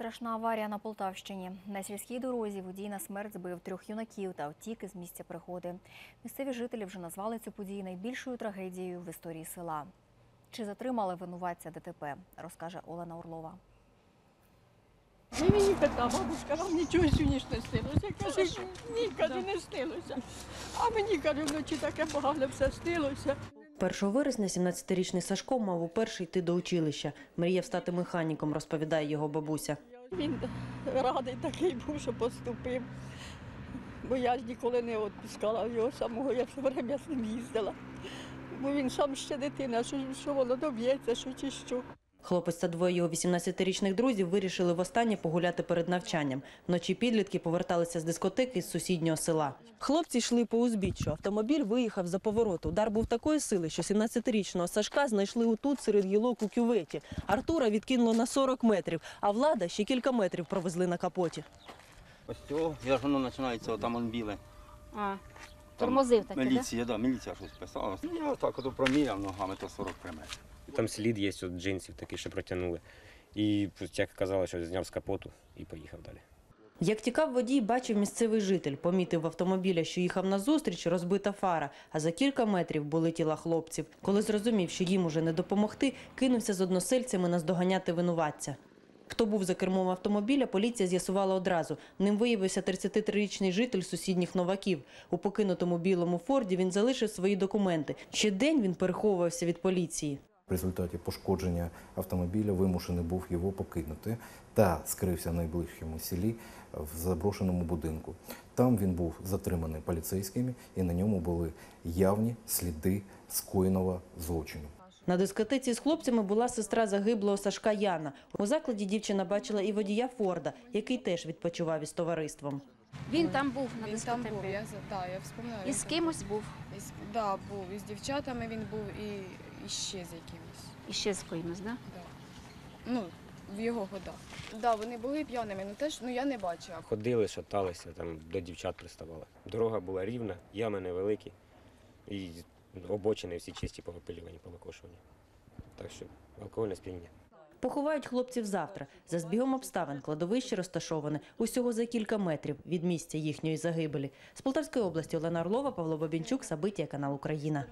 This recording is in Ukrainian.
Страшна аварія на Полтавщині. На сільській дорозі водій на смерть збив трьох юнаків та втік із місця пригоди. Місцеві жителі вже назвали цю подію найбільшою трагедією в історії села. Чи затримали винуватця ДТП, розкаже Олена Орлова. Ми мені пита, бабушка, вам нічого сьогодні ж не снилося. Каже, ні, каже, не снилося. А мені каже, вночі таке погане все снилося. 1 вересня 17-річний Сашко мав уперше йти до училища. Мріяв стати механіком, розповідає його бабуся. Він радий такий був, що поступив. Бо я ж ніколи не відпускала його самого, я все время з ним їздила. Бо він сам ще дитина, що, що воно доб'ється, що чи що. Хлопець та двоє його 18-річних друзів вирішили востаннє погуляти перед навчанням. Вночі підлітки поверталися з дискотеки з сусіднього села. Хлопці йшли по узбіччю. Автомобіль виїхав за поворот. Удар був такої сили, що 17-річного Сашка знайшли отут серед гілок у кюветі. Артура відкинуло на 40 метрів, а влада ще кілька метрів провезли на капоті. Ось цього, я ж воно починається, там он біле. А, тормозив таки, Міліція, да, міліція щось писала. Ну, я отак от проміряв ногами, то 40 Там слід є от джинсів такий, що протягнули. І як казали, що зняв з капоту і поїхав далі. Як тікав водій, бачив місцевий житель. Помітив автомобіля, що їхав назустріч, розбита фара, а за кілька метрів були тіла хлопців. Коли зрозумів, що їм уже не допомогти, кинувся з односельцями наздоганяти винуватця. Хто був за кермом автомобіля, поліція з'ясувала одразу. Ним виявився 33-річний житель сусідніх новаків. У покинутому білому форді він залишив свої документи. Ще день він переховувався від поліції. В результаті пошкодження автомобіля вимушений був його покинути та скрився в найближчому селі в заброшеному будинку. Там він був затриманий поліцейськими, і на ньому були явні сліди скоєного злочину. На дискотеці з хлопцями була сестра загиблого Сашка Яна. У закладі дівчина бачила і водія Форда, який теж відпочивав із товариством. Він там був на Він там був, я, да, я. І з кимось був. був. І да, був. І з дівчатами він був, і, і ще з якимось. І ще з кимось, да? Да. Ну, в його годах. Да, вони були п'яними, ну теж ну, я не бачила. Ходили, шаталися, там до дівчат приставали. Дорога була рівна, ями невеликі, і обочини всі чисті повипилювані, повикошувані. Так що алкогольне сп'яніння. Поховають хлопців завтра. За збігом обставин кладовище розташоване усього за кілька метрів від місця їхньої загибелі. З Полтавської області Олена Орлова, Павло Бабінчук, Сабиття, канал Україна.